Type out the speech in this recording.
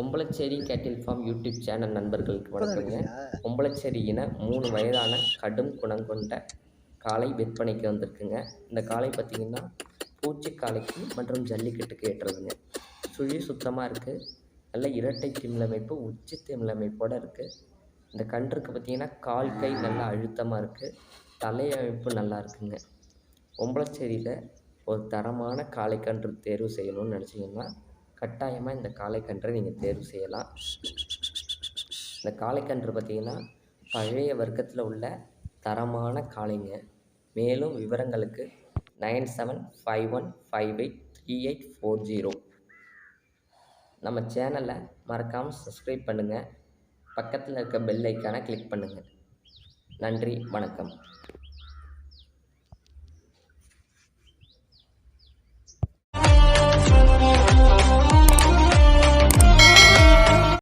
பொம்பளச்சேரி கேட்டில் form YouTube channel நண்பர்களுக்கு வணக்கங்க. பொம்பளச்சேரி இன மூணு வயதான கடும் குணம் கொண்ட காளை விற்பனைக்கு வந்திருக்குங்க. இந்த காளை பார்த்திங்கன்னா பூச்சி காளைக்கு மற்றும் ஜல்லிக்கட்டுக்கு ஏற்றதுங்க. சுழி சுத்தமாக இருக்குது நல்ல இரட்டை திமிழமைப்பு உச்சி திமிழமைப்போடு இருக்குது இந்த கன்றுக்கு பார்த்திங்கன்னா கால் கை நல்லா அழுத்தமாக இருக்குது தலையமைப்பு நல்லா இருக்குங்க. பொம்பளச்சேரியில் ஒரு தரமான காளைக்கன்று தேர்வு செய்யணும்னு நினச்சிங்கன்னா கட்டாயமாக இந்த காளைக்கன்றை நீங்கள் தேர்வு செய்யலாம். இந்த காளைக்கன்று பார்த்திங்கன்னா பழைய வர்க்கத்தில் உள்ள தரமான காளைங்க. மேலும் விவரங்களுக்கு nine seven five one five eight three eight four zero. நம்ம சேனலை மறக்காமல் சப்ஸ்கிரைப் பண்ணுங்கள் பக்கத்தில் இருக்க பெல் ஐக்கானை கிளிக் பண்ணுங்கள் நன்றி வணக்கம்.